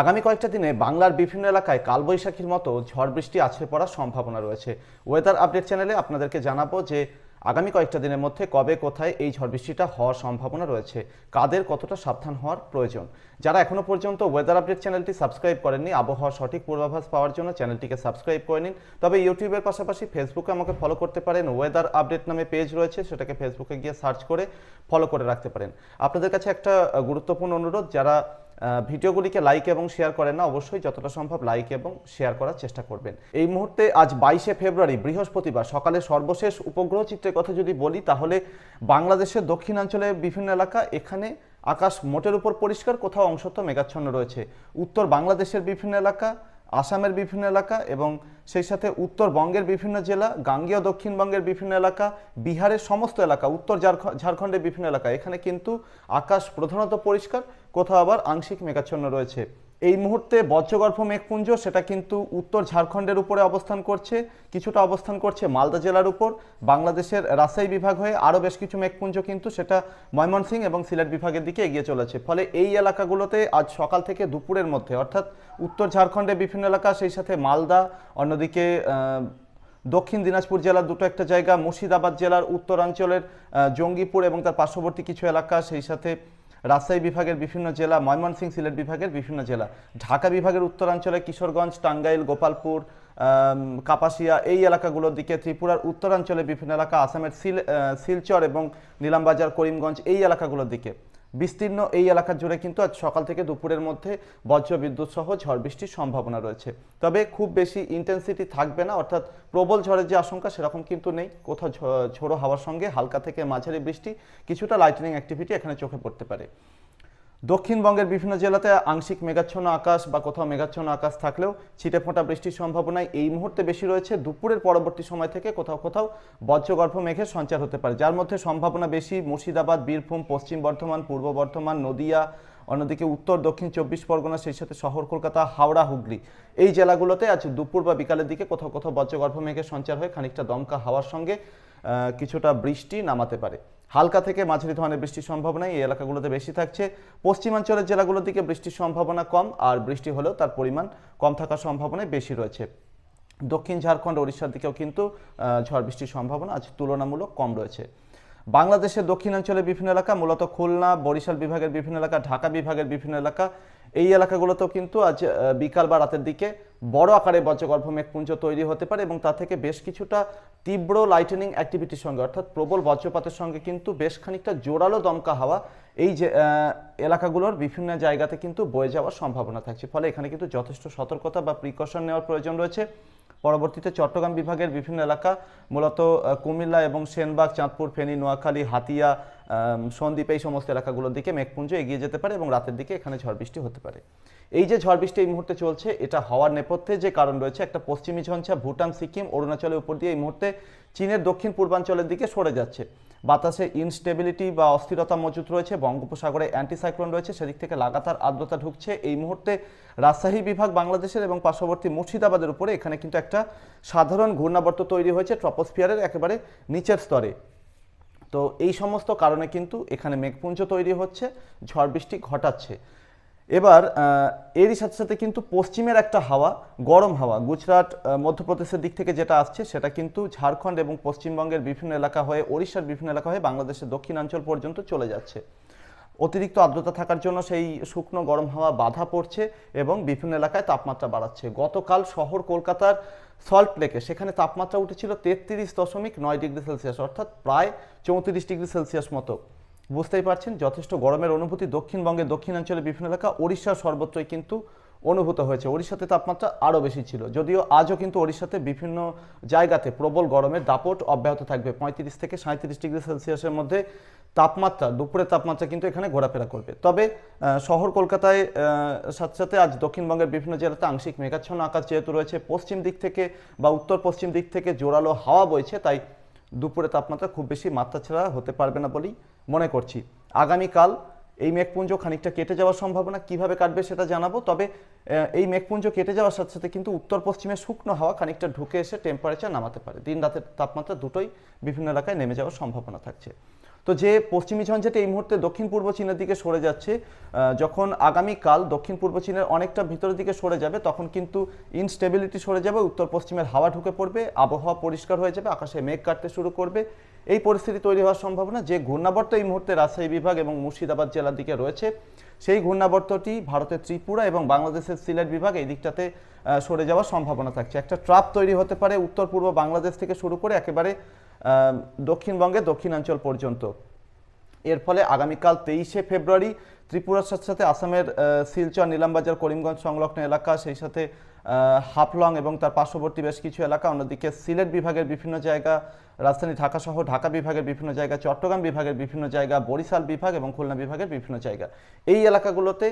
আগামী কয়েকটা দিনে বাংলার বিভিন্ন এলাকায় কালবৈশাখীর মতো ঝড় বৃষ্টি আছড়ে পড়ার সম্ভাবনা রয়েছে। ওয়েদার আপডেট চ্যানেলে আপনাদেরকে জানাব যে, আগামী কয়েকটা দিনের মধ্যে কবে কোথায় এই ঝড় বৃষ্টিটা হওয়ার সম্ভাবনা রয়েছে, কাদের কতটা সাবধান হওয়ার প্রয়োজন। যারা এখনও পর্যন্ত ওয়েদার আপডেট চ্যানেলটি সাবস্ক্রাইব করেননি, আবহাওয়ার সঠিক পূর্বাভাস পাওয়ার জন্য চ্যানেলটিকে সাবস্ক্রাইব করে নিন। তবে ইউটিউবের পাশাপাশি ফেসবুকে আমাকে ফলো করতে পারেন। ওয়েদার আপডেট নামে পেজ রয়েছে, সেটাকে ফেসবুকে গিয়ে সার্চ করে ফলো করে রাখতে পারেন। আপনাদের কাছে একটা গুরুত্বপূর্ণ অনুরোধ, যারা ভিডিওগুলিকে লাইক এবং শেয়ার করেন না, অবশ্যই যতটা সম্ভব লাইক এবং শেয়ার করার চেষ্টা করবেন। এই মুহূর্তে আজ বাইশে ফেব্রুয়ারি, বৃহস্পতিবার, সকালে সর্বশেষ উপগ্রহ চিত্রের কথা যদি বলি, তাহলে বাংলাদেশের দক্ষিণাঞ্চলের বিভিন্ন এলাকা, এখানে আকাশ মোটের উপর পরিষ্কার, কোথাও অংশত মেঘাচ্ছন্ন রয়েছে। উত্তর বাংলাদেশের বিভিন্ন এলাকা, আসামের বিভিন্ন এলাকা এবং সেই সাথে উত্তরবঙ্গের বিভিন্ন জেলা, গাঙ্গেয় দক্ষিণবঙ্গের বিভিন্ন এলাকা, বিহারের সমস্ত এলাকা, উত্তর ঝাড়খণ্ডের বিভিন্ন এলাকা, এখানে কিন্তু আকাশ প্রধানত পরিষ্কার কোথাও আবার আংশিক মেঘাচ্ছন্ন রয়েছে। এই মুহূর্তে বজ্রগর্ভ মেঘপুঞ্জ, সেটা কিন্তু উত্তর ঝাড়খণ্ডের উপরে অবস্থান করছে, কিছুটা অবস্থান করছে মালদা জেলার উপর। বাংলাদেশের রাজশাহী বিভাগ হয়ে আরও বেশ কিছু মেঘপুঞ্জ কিন্তু সেটা ময়মনসিংহ এবং সিলেট বিভাগের দিকে এগিয়ে চলেছে। ফলে এই এলাকাগুলোতে আজ সকাল থেকে দুপুরের মধ্যে, অর্থাৎ উত্তর ঝাড়খণ্ডের বিভিন্ন এলাকা, সেই সাথে মালদা, অন্যদিকে দক্ষিণ দিনাজপুর জেলার দুটো একটা জায়গা, মুর্শিদাবাদ জেলার উত্তরাঞ্চলের জঙ্গিপুর এবং তার পার্শ্ববর্তী কিছু এলাকা, সেই সাথে রাজশাহী বিভাগের বিভিন্ন জেলা ময়মনসিংহ সিলেট বিভাগের বিভিন্ন জেলা ঢাকা বিভাগের উত্তরাঞ্চলে কিশোরগঞ্জ টাঙ্গাইল গোপালপুর কাপাসিয়া এই এলাকাগুলোর দিকে ত্রিপুরার উত্তরাঞ্চলে বিভিন্ন এলাকা আসামের সিল আহ, শিলচর এবং নীলামবাজার করিমগঞ্জ এই এলাকাগুলোর দিকে। বিস্তীর্ণ এই এলাকা জুড়ে কিন্তু আজ সকাল থেকে দুপুরের মধ্যে বজ্র বিদ্যুৎ সহ ঝড় বৃষ্টির সম্ভাবনা রয়েছে। তবে খুব বেশি ইন্টেন্সিটি থাকবে না, অর্থাৎ প্রবল ঝড়ের যে আশঙ্কা সেরকম কিন্তু নেই। কোথাও ঝোড়ো হাওয়ার সঙ্গে হালকা থেকে মাঝারি বৃষ্টি, কিছুটা লাইটনিং অ্যাক্টিভিটি এখানে চোখে পড়তে পারে। দক্ষিণবঙ্গের বিভিন্ন জেলাতে আংশিক মেঘাচ্ছন্ন আকাশ বা কোথাও মেঘাচ্ছন্ন আকাশ থাকলেও ছিটে ফোঁটা বৃষ্টির সম্ভাবনায় এই মুহূর্তে বেশি রয়েছে। দুপুরের পরবর্তী সময় থেকে কোথাও কোথাও বজ্রগর্ভ মেঘের সঞ্চার হতে পারে, যার মধ্যে সম্ভাবনা বেশি। মুর্শিদাবাদ, বীরভূম, পশ্চিম বর্ধমান, পূর্ব বর্ধমান, নদিয়া অন্যদিকে উত্তর, দক্ষিণ চব্বিশ পরগনা, সেই সাথে শহর, কলকাতা, হাওড়া, হুগলি। এই জেলাগুলোতে আজ দুপুর বা বিকালের দিকে কোথাও কোথাও বজ্রগর্ভ মেঘের সঞ্চার হয়ে খানিকটা দমকা হাওয়ার সঙ্গে কিছুটা বৃষ্টি নামাতে পারে। হালকা থেকে মাঝারি ধরনের বৃষ্টির সম্ভাবনা এই এলাকাগুলোতে বেশি থাকছে। পশ্চিমাঞ্চলের জেলাগুলোর দিকে বৃষ্টির সম্ভাবনা কম, আর বৃষ্টি হলেও তার পরিমাণ কম থাকার সম্ভাবনাই বেশি রয়েছে। দক্ষিণ ঝাড়খণ্ড, ওড়িশার দিকেও কিন্তু ঝড় বৃষ্টির সম্ভাবনা আজ তুলনামূলক কম রয়েছে। বাংলাদেশের দক্ষিণাঞ্চলের বিভিন্ন এলাকা, মূলত খুলনা, বরিশাল বিভাগের বিভিন্ন এলাকা, ঢাকা বিভাগের বিভিন্ন এলাকা, এই এলাকাগুলোতেও কিন্তু আজ বিকাল বা রাতের দিকে বড় আকারে বজ্রগর্ভ মেঘপুঞ্জ তৈরি হতে পারে এবং তা থেকে বেশ কিছুটা তীব্র লাইটেনিং অ্যাক্টিভিটির সঙ্গে, অর্থাৎ প্রবল বজ্রপাতের সঙ্গে কিন্তু বেশ খানিকটা জোরালো দমকা হাওয়া এই যে এলাকাগুলোর বিভিন্ন জায়গাতে কিন্তু বয়ে যাওয়ার সম্ভাবনা থাকছে। ফলে এখানে কিন্তু যথেষ্ট সতর্কতা বা প্রিকশন নেওয়ার প্রয়োজন রয়েছে। পরবর্তীতে চট্টগ্রাম বিভাগের বিভিন্ন এলাকা, মূলত কুমিল্লা এবং সেনবাগ, চাঁদপুর, ফেনী, নোয়াখালী, হাতিয়া সন্দ্বীপ, এই সমস্ত এলাকাগুলোর দিকে মেঘপুঞ্জ এগিয়ে যেতে পারে এবং রাতের দিকে এখানে ঝড় বৃষ্টি হতে পারে। এই যে ঝড় বৃষ্টি এই মুহূর্তে চলছে, এটা হওয়ার নেপথ্যে যে কারণ রয়েছে, একটা পশ্চিমী ঝঞ্ঝা ভুটান, সিকিম, অরুণাচলের উপর দিয়ে এই মুহূর্তে চীনের দক্ষিণ পূর্বাঞ্চলের দিকে সরে যাচ্ছে। বাতাসে ইনস্টেবিলিটি বা অস্থিরতা মজুত রয়েছে, বঙ্গোপসাগরে অ্যান্টিসাইক্লোন রয়েছে, সেদিক থেকে লাগাতার আর্দ্রতা ঢুকছে। এই মুহূর্তে রাজশাহী বিভাগ বাংলাদেশের এবং পার্শ্ববর্তী মুর্শিদাবাদের উপরে এখানে কিন্তু একটা সাধারণ ঘূর্ণাবর্ত তৈরি হয়েছে ট্রপোস্ফিয়ারের একেবারে নিচের স্তরে। তো এই সমস্ত কারণে কিন্তু এখানে মেঘপুঞ্জ তৈরি হচ্ছে, ঝড় বৃষ্টি ঘটাচ্ছে। এবার এরই সাথে সাথে কিন্তু পশ্চিমের একটা হাওয়া, গরম হাওয়া, গুজরাট মধ্যপ্রদেশের দিক থেকে যেটা আসছে, সেটা কিন্তু ঝাড়খণ্ড এবং পশ্চিমবঙ্গের বিভিন্ন এলাকা হয়ে, ওড়িশার বিভিন্ন এলাকা হয়ে বাংলাদেশের দক্ষিণাঞ্চল পর্যন্ত চলে যাচ্ছে। অতিরিক্ত আর্দ্রতা থাকার জন্য সেই শুকনো গরম হাওয়া বাধা পড়ছে এবং বিভিন্ন এলাকায় তাপমাত্রা বাড়াচ্ছে। গতকাল শহর কলকাতার সল্ট লেকে, সেখানে তাপমাত্রা উঠেছিল তেত্রিশ দশমিক নয় ডিগ্রি সেলসিয়াস, অর্থাৎ প্রায় চৌত্রিশ ডিগ্রি সেলসিয়াস মতো। বুঝতেই পারছেন, যথেষ্ট গরমের অনুভূতি দক্ষিণবঙ্গের দক্ষিণাঞ্চলের বিভিন্ন এলাকা, ওড়িশার সর্বত্রই কিন্তু অনুভূত হয়েছে। ওড়িশাতে তাপমাত্রা আরও বেশি ছিল, যদিও আজও কিন্তু ওড়িশাতে বিভিন্ন জায়গাতে প্রবল গরমের দাপট অব্যাহত থাকবে। পঁয়ত্রিশ থেকে সাঁত্রিশ ডিগ্রি সেলসিয়াসের মধ্যে তাপমাত্রা, দুপুরের তাপমাত্রা কিন্তু এখানে ঘোরাফেরা করবে। তবে শহর কলকাতায় সাথে সাথে আজ দক্ষিণবঙ্গের বিভিন্ন জেলাতে আংশিক মেঘাচ্ছন্ন আকাশ যেহেতু রয়েছে, পশ্চিম দিক থেকে বা উত্তর পশ্চিম দিক থেকে জোরালো হাওয়া বইছে, তাই দুপুরে তাপমাত্রা খুব বেশি মাত্রা ছাড়া হতে পারবে না বলেই মনে করছি। আগামীকাল এই মেঘপুঞ্জ খানিকটা কেটে যাওয়ার সম্ভাবনা কীভাবে কাটবে সেটা জানাব, তবে এই মেঘপুঞ্জ কেটে যাওয়ার সাথে সাথে কিন্তু উত্তর পশ্চিমে শুকনো হাওয়া খানিকটা ঢুকে এসে টেম্পারেচার নামাতে পারে। দিন রাতের তাপমাত্রা দুটোই বিভিন্ন এলাকায় নেমে যাওয়ার সম্ভাবনা থাকছে। তো যে পশ্চিমী ঝঞ্ঝাটি এই মুহূর্তে দক্ষিণ পূর্ব চীনের দিকে সরে যাচ্ছে যখন আগামীকাল দক্ষিণ পূর্ব চীনের অনেকটা ভিতরের দিকে সরে যাবে, তখন কিন্তু ইনস্টেবিলিটি সরে যাবে, উত্তর পশ্চিমের হাওয়া ঢুকে পড়বে, আবহাওয়া পরিষ্কার হয়ে যাবে, আকাশে মেঘ কাটতে শুরু করবে এই পরিস্থিতি তৈরি হওয়ার সম্ভাবনা যে ঘূর্ণাবর্ত এই মুহূর্তে রাজশাহী বিভাগ এবং মুর্শিদাবাদ জেলার দিকে রয়েছে সেই ঘূর্ণাবর্তটি ভারতের ত্রিপুরা এবং বাংলাদেশের সিলেট বিভাগ এই দিকটাতে সরে যাওয়ার সম্ভাবনা থাকছে। একটা ট্রাপ তৈরি হতে পারে উত্তর পূর্ব বাংলাদেশ থেকে শুরু করে একেবারে আহ, দক্ষিণবঙ্গের দক্ষিণাঞ্চল পর্যন্ত। এর ফলে আগামীকাল তেইশে ফেব্রুয়ারি ত্রিপুরার সাথে সাথে আসামের শিলচর নিলামবাজার করিমগঞ্জ সংলগ্ন এলাকা সেই সাথে হাফলং এবং তার পার্শ্ববর্তী বেশ কিছু এলাকা অন্যদিকে সিলেট বিভাগের বিভিন্ন জায়গা রাজধানী ঢাকা সহ ঢাকা বিভাগের বিভিন্ন জায়গা, চট্টগ্রাম বিভাগের বিভিন্ন জায়গা, বরিশাল বিভাগ এবং খুলনা বিভাগের বিভিন্ন জায়গা। এই এলাকাগুলোতে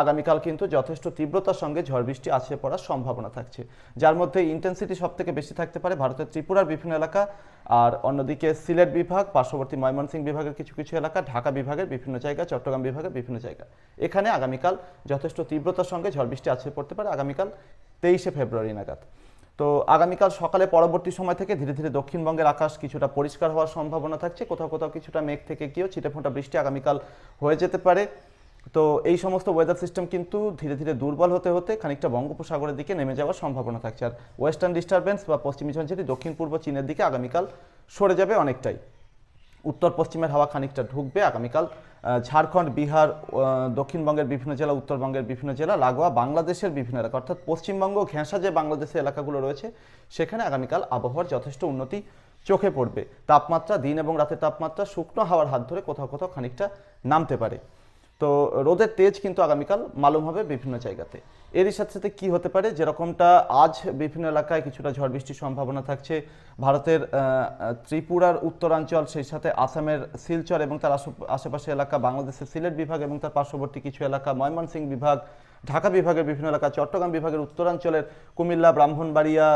আগামীকাল কিন্তু যথেষ্ট তীব্রতার সঙ্গে ঝড় বৃষ্টি আছড়ে পড়ার সম্ভাবনা থাকছে। যার মধ্যে ইন্টেন্সিটি সব থেকে বেশি থাকতে পারে ভারতের ত্রিপুরার বিভিন্ন এলাকা আর অন্যদিকে সিলেট বিভাগ, পার্শ্ববর্তী ময়মনসিংহ বিভাগের কিছু কিছু এলাকা, ঢাকা বিভাগের বিভিন্ন জায়গা, চট্টগ্রাম বিভাগের বিভিন্ন জায়গা। এখানে আগামীকাল যথেষ্ট তীব্রতার সঙ্গে ঝড় বৃষ্টি আছড়ে পড়তে পারে আগামীকাল তেইশে ফেব্রুয়ারি নাগাদ। তো আগামীকাল সকালে পরবর্তী সময় থেকে ধীরে ধীরে দক্ষিণবঙ্গের আকাশ কিছুটা পরিষ্কার হওয়ার সম্ভাবনা থাকছে। কোথাও কোথাও কিছুটা মেঘ থেকে গিয়েও ছিটেফোঁটা বৃষ্টি আগামীকাল হয়ে যেতে পারে। তো এই সমস্ত ওয়েদার সিস্টেম কিন্তু ধীরে ধীরে দুর্বল হতে হতে খানিকটা বঙ্গোপসাগরের দিকে নেমে যাওয়ার সম্ভাবনা থাকছে। আর ওয়েস্টার্ন ডিস্টারবেন্স বা পশ্চিমী ঝঞ্ঝাটি দক্ষিণ পূর্ব চীনের দিকে আগামীকাল সরে যাবে অনেকটাই। উত্তর পশ্চিমের হাওয়া খানিকটা ঢুকবে আগামীকাল। ঝাড়খণ্ড, বিহার দক্ষিণবঙ্গের বিভিন্ন জেলা, উত্তরবঙ্গের বিভিন্ন জেলা, লাগোয়া, বাংলাদেশের বিভিন্ন এলাকা, অর্থাৎ পশ্চিমবঙ্গ ঘেঁষা যে বাংলাদেশের এলাকাগুলো রয়েছে, সেখানে আগামীকাল আবহাওয়ার যথেষ্ট উন্নতি চোখে পড়বে। তাপমাত্রা, দিন এবং রাতের তাপমাত্রা শুকনো হাওয়ার হাত ধরে কোথাও কোথাও খানিকটা নামতে পারে। তো রোদের তেজ কিন্তু আগামীকাল মালুম হবে বিভিন্ন জায়গাতে। এরই সাথে সাথে কী হতে পারে? যেরকমটা আজ বিভিন্ন এলাকায় কিছুটা ঝড় বৃষ্টির সম্ভাবনা থাকছে। ভারতের ত্রিপুরার উত্তরাঞ্চল, সেই সাথে আসামের শিলচর এবং তার আশে- আশেপাশে এলাকা, বাংলাদেশের সিলেট বিভাগ এবং তার পার্শ্ববর্তী কিছু এলাকা, ময়মনসিংহ বিভাগ ঢাকা বিভাগের বিভিন্ন এলাকা, চট্টগ্রাম বিভাগের উত্তরাঞ্চলের কুমিল্লা, ব্রাহ্মণবাড়িয়া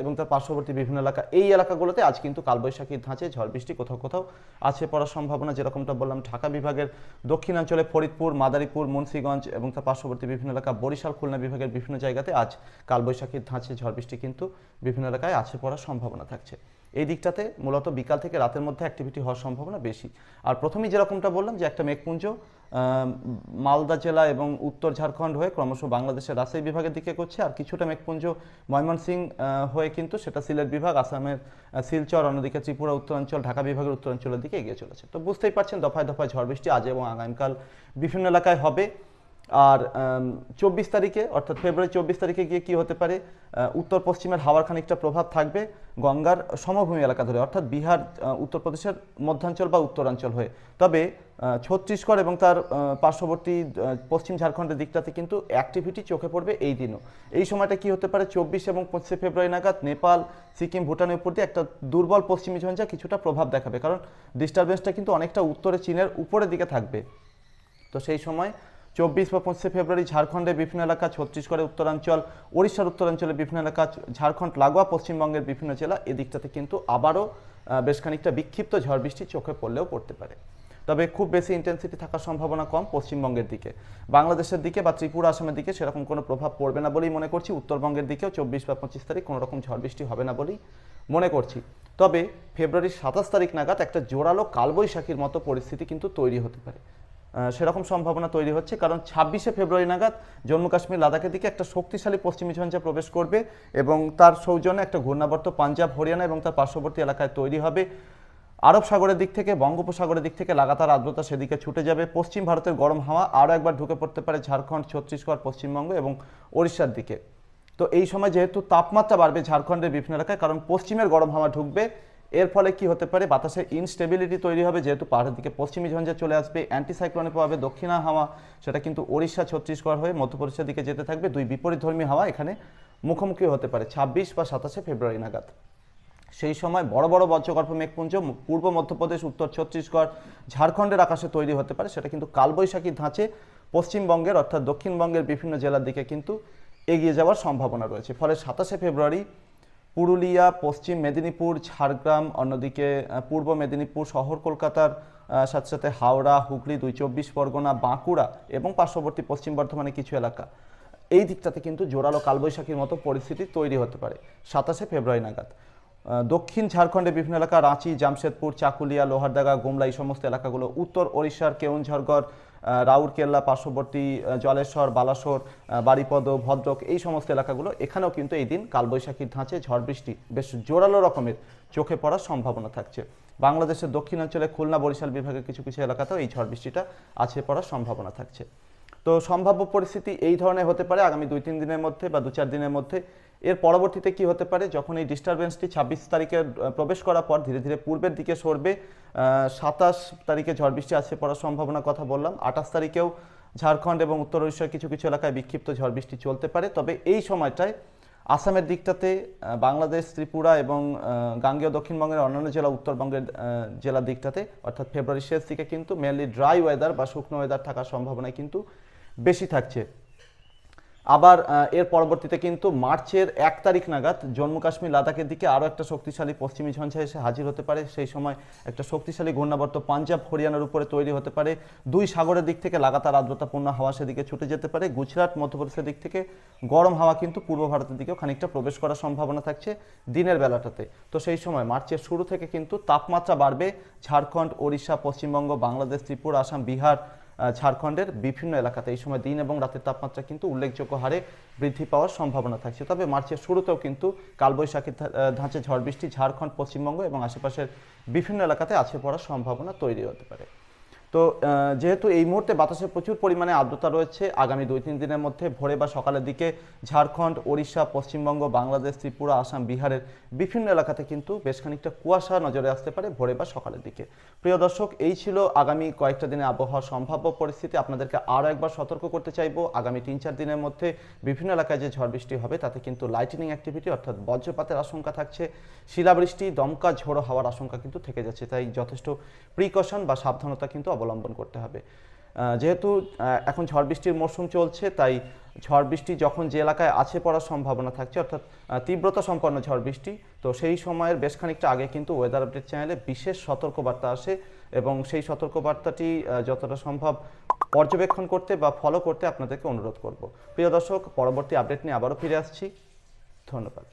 এবং তার পার্শ্ববর্তী বিভিন্ন এলাকা। এই এলাকাগুলোতে আজ কিন্তু কালবৈশাখীর ধাঁচে ঝড় বৃষ্টি কোথাও কোথাও আছে পড়ার সম্ভাবনা, যেরকমটা বললাম, ঢাকা বিভাগের দক্ষিণাঞ্চলে ফরিদপুর, মাদারীপুর, মুন্সীগঞ্জ এবং তার পার্শ্ববর্তী বিভিন্ন এলাকা, বরিশাল, খুলনা বিভাগের বিভিন্ন জায়গাতে আজ কালবৈশাখীর ধাঁচে ঝড় বৃষ্টি কিন্তু বিভিন্ন এলাকায় আছে পড়ার সম্ভাবনা থাকছে। এই দিকটাতে মূলত বিকাল থেকে রাতের মধ্যে অ্যাক্টিভিটি হওয়ার সম্ভাবনা বেশি। আর প্রথমেই যেরকমটা বললাম যে একটা মেঘপুঞ্জ মালদা জেলা এবং উত্তর ঝাড়খণ্ড হয়ে ক্রমশ বাংলাদেশের রাজশাহী বিভাগের দিকে করছে আর কিছুটা মেঘপুঞ্জ ময়মনসিং হয়ে কিন্তু সেটা সিলেট বিভাগ, আসামের শিলচর, অন্যদিকে ত্রিপুরা, উত্তরাঞ্চল, ঢাকা বিভাগের উত্তরাঞ্চলের দিকে এগিয়ে চলেছে। তো বুঝতেই পারছেন, দফায় দফায় ঝড় বৃষ্টি আজ এবং আগামীকাল বিভিন্ন এলাকায় হবে। আর চব্বিশ তারিখে, অর্থাৎ ফেব্রুয়ারি চব্বিশ তারিখে গিয়ে কি হতে পারে? উত্তর পশ্চিমের হাওয়ার খানিকটা প্রভাব থাকবে গঙ্গার সমভূমি এলাকা ধরে, অর্থাৎ বিহার উত্তরপ্রদেশের মধ্যাঞ্চল বা উত্তরাঞ্চল হয়ে। তবে ছত্তিশগড় এবং তার পার্শ্ববর্তী পশ্চিম ঝাড়খণ্ডের দিকটাতে কিন্তু অ্যাক্টিভিটি চোখে পড়বে এই দিনও। এই সময়টা কি হতে পারে? চব্বিশ এবং পঁচিশে ফেব্রুয়ারি নাগাদ নেপাল, সিকিম, ভুটানের উপর দিয়ে একটা দুর্বল পশ্চিমী ঝঞ্ঝা কিছুটা প্রভাব দেখাবে। কারণ ডিস্টারবেন্সটা কিন্তু অনেকটা উত্তরে চীনের উপরের দিকে থাকবে। তো সেই সময় চব্বিশ বা পঁচিশে ফেব্রুয়ারি ঝাড়খণ্ডের বিভিন্ন এলাকা, ছত্তিশগড়ের উত্তরাঞ্চল, ওড়িশার উত্তরাঞ্চলের বিভিন্ন এলাকা, ঝাড়খণ্ড, লাগোয়া, পশ্চিমবঙ্গের বিভিন্ন জেলা এদিকটাতে কিন্তু আবারও বেশ খানিকটা বিক্ষিপ্ত ঝড় বৃষ্টি চোখে পড়লেও পড়তে পারে। তবে খুব বেশি ইন্টেন্সিটি থাকার সম্ভাবনা কম পশ্চিমবঙ্গের দিকে। বাংলাদেশের দিকে বা ত্রিপুরা আসামের দিকে সেরকম কোনো প্রভাব পড়বে না বলেই মনে করছি। উত্তরবঙ্গের দিকেও চব্বিশ বা পঁচিশ তারিখ কোনো রকম ঝড় বৃষ্টি হবে না বলেই মনে করছি। তবে ফেব্রুয়ারির সাতাশ তারিখ নাগাদ একটা জোরালো কালবৈশাখীর মতো পরিস্থিতি কিন্তু তৈরি হতে পারে। সেরকম সম্ভাবনা তৈরি হচ্ছে। কারণ ছাব্বিশে ফেব্রুয়ারি নাগাদ জম্মু কাশ্মীর লাদাখের দিকে একটা শক্তিশালী পশ্চিমী ঝঞ্ঝা প্রবেশ করবে এবং তার সৌজন্যে একটা ঘূর্ণাবর্ত পাঞ্জাব, হরিয়ানা এবং তার পার্শ্ববর্তী এলাকায় তৈরি হবে। আরব সাগরের দিক থেকে, বঙ্গোপসাগরের দিক থেকে লাগাতার আর্দ্রতা সেদিকে ছুটে যাবে। পশ্চিম ভারতের গরম হাওয়া আরও একবার ঢুকে পড়তে পারে ঝাড়খণ্ড, ছত্তিশগড়, পশ্চিমবঙ্গ এবং ওড়িশার দিকে। তো এই সময় যেহেতু তাপমাত্রা বাড়বে ঝাড়খণ্ডের বিভিন্ন এলাকায়, কারণ পশ্চিমের গরম হাওয়া ঢুকবে এর ফলে কি হতে পারে? বাতাসের ইনস্টেবিলিটি তৈরি হবে, যেহেতু পাহাড়ের দিকে পশ্চিমী ঝঞ্ঝা চলে আসবে। অ্যান্টিসাইক্লোনে পাবে দক্ষিণা হাওয়া, সেটা কিন্তু ওড়িশা ছত্তিশগড় হয়ে মধ্যপ্রদেশের দিকে যেতে থাকবে। দুই বিপরীতধর্মী হাওয়া এখানে মুখোমুখি হতে পারে, ছাব্বিশ বা সাতাশে ফেব্রুয়ারি নাগাদ। সেই সময় বড় বড় বজ্রগর্ভ মেঘপুঞ্জ পূর্ব মধ্যপ্রদেশ, উত্তর ছত্তিশগড়, ঝাড়খণ্ডের আকাশে তৈরি হতে পারে। সেটা কিন্তু কালবৈশাখী ধাঁচে পশ্চিমবঙ্গের, অর্থাৎ দক্ষিণবঙ্গের বিভিন্ন জেলার দিকে কিন্তু এগিয়ে যাওয়ার সম্ভাবনা রয়েছে। ফলে সাতাশে ফেব্রুয়ারি পুরুলিয়া, পশ্চিম মেদিনীপুর, ঝাড়গ্রাম, অন্যদিকে পূর্ব মেদিনীপুর শহর কলকাতার সাথে সাথে হাওড়া, হুগলি, দুই চব্বিশ পরগনা, বাঁকুড়া এবং পার্শ্ববর্তী পশ্চিম বর্ধমানের কিছু এলাকা। এই দিকটাতে কিন্তু জোরালো কালবৈশাখীর মতো পরিস্থিতি তৈরি হতে পারে, সাতাশে ফেব্রুয়ারি নাগাদ। দক্ষিণ ঝাড়খণ্ডের বিভিন্ন এলাকা, রাঁচি, জামশেদপুর, চাকুলিয়া, লোহারদাগা, গোমলা, এই সমস্ত এলাকাগুলো, উত্তর ওড়িশার কেউনঝড়গড় রাউরকেল্লা পার্শ্ববর্তী জলেশ্বর, বালাসোর বাড়িপদ ভদ্রক এই সমস্ত এলাকাগুলো, এখানেও কিন্তু এই দিন কালবৈশাখীর ধাঁচে ঝড় বৃষ্টি, বেশ জোরালো রকমের চোখে পড়ার সম্ভাবনা থাকছে। বাংলাদেশের দক্ষিণাঞ্চলে খুলনা, বরিশাল বিভাগের কিছু কিছু এলাকাতেও এই ঝড় বৃষ্টিটা আছে পড়ার সম্ভাবনা থাকছে। তো সম্ভাব্য পরিস্থিতি এই ধরনের হতে পারে আগামী দুই তিন দিনের মধ্যে বা দু চার দিনের মধ্যে। এর পরবর্তীতে কি হতে পারে? যখন এই ডিস্টারবেন্সটি ছাব্বিশ তারিখে প্রবেশ করার পর ধীরে ধীরে পূর্বের দিকে সরবে সাতাশ তারিখে ঝড় বৃষ্টি আছে পড়ার সম্ভাবনার কথা বললাম। আঠাশ তারিখেও ঝাড়খণ্ড এবং উত্তর উড়িষ্যার কিছু কিছু এলাকায় বিক্ষিপ্ত ঝড় বৃষ্টি চলতে পারে। তবে এই সময়টায় আসামের দিকটাতে বাংলাদেশ, ত্রিপুরা এবং গাঙ্গেয় দক্ষিণবঙ্গের অন্যান্য জেলা, উত্তরবঙ্গের জেলার দিকটাতে, অর্থাৎ ফেব্রুয়ারির শেষ দিকে কিন্তু মেনলি ড্রাই ওয়েদার বা শুকনো ওয়েদার থাকার সম্ভাবনা কিন্তু বেশি থাকছে। আবার এর পরবর্তীতে কিন্তু মার্চের এক তারিখ নাগাদ জম্মু কাশ্মীর লাদাখের দিকে আরও একটা শক্তিশালী পশ্চিমী ঝঞ্ঝা এসে হাজির হতে পারে। সেই সময় একটা শক্তিশালী ঘূর্ণাবর্ত পাঞ্জাব, হরিয়ানার উপরে তৈরি হতে পারে। দুই সাগরের দিক থেকে লাগাতার আর্দ্রতাপূর্ণ হাওয়া সেদিকে ছুটে যেতে পারে। গুজরাট, মধ্যপ্রদেশের দিক থেকে গরম হাওয়া কিন্তু পূর্ব ভারতের দিকেও খানিকটা প্রবেশ করার সম্ভাবনা থাকছে দিনের বেলাটাতে। তো সেই সময় মার্চের শুরু থেকে কিন্তু তাপমাত্রা বাড়বে। ঝাড়খণ্ড, ওড়িশা, পশ্চিমবঙ্গ, বাংলাদেশ, ত্রিপুরা, আসাম, বিহার ঝাড়খণ্ডের বিভিন্ন এলাকাতে এই সময় দিন এবং রাতের তাপমাত্রা কিন্তু উল্লেখযোগ্য হারে বৃদ্ধি পাওয়ার সম্ভাবনা থাকছে। তবে মার্চের শুরুতেও কিন্তু কালবৈশাখী ধা- ধাঁচে ঝড় বৃষ্টি ঝাড়খণ্ড, পশ্চিমবঙ্গ এবং আশেপাশের বিভিন্ন এলাকাতে আছে পড়ার সম্ভাবনা তৈরি হতে পারে। তো যেহেতু এই মুহূর্তে বাতাসে প্রচুর পরিমাণে আর্দ্রতা রয়েছে, আগামী দুই তিন দিনের মধ্যে ভোরে বা সকালের দিকে ঝাড়খণ্ড, ওড়িশা, পশ্চিমবঙ্গ, বাংলাদেশ, ত্রিপুরা, আসাম, বিহারের বিভিন্ন এলাকাতে কিন্তু বেশ খানিকটা কুয়াশা নজরে আসতে পারে ভোরে বা সকালের দিকে। প্রিয় দর্শক, এই ছিল আগামী কয়েকটা দিনে আবহাওয়া সম্ভাব্য পরিস্থিতি। আপনাদেরকে আরও একবার সতর্ক করতে চাইব। আগামী তিন চার দিনের মধ্যে বিভিন্ন এলাকায় যে ঝড় বৃষ্টি হবে, তাতে কিন্তু লাইটেনিং অ্যাক্টিভিটি অর্থাৎ বজ্রপাতের আশঙ্কা থাকছে। শিলাবৃষ্টি, দমকা, ঝোড়ো হওয়ার আশঙ্কা কিন্তু থেকে যাচ্ছে, তাই যথেষ্ট প্রিকশন বা সাবধানতা কিন্তু অবলম্বন করতে হবে। যেহেতু এখন ঝড় বৃষ্টির মরশুম চলছে, তাই ঝড় বৃষ্টি যখন যে এলাকায় আছে পড়ার সম্ভাবনা থাকছে, অর্থাৎ তীব্রতা সম্পন্ন ঝড় বৃষ্টি, তো সেই সময়ের বেশ খানিকটা আগে কিন্তু ওয়েদার আপডেট চ্যানেলে বিশেষ সতর্কবার্তা আসে এবং সেই সতর্কবার্তাটি যতটা সম্ভব পর্যবেক্ষণ করতে বা ফলো করতে আপনাদেরকে অনুরোধ করব। প্রিয় দর্শক, পরবর্তী আপডেট নিয়ে আবারও ফিরে আসছি। ধন্যবাদ।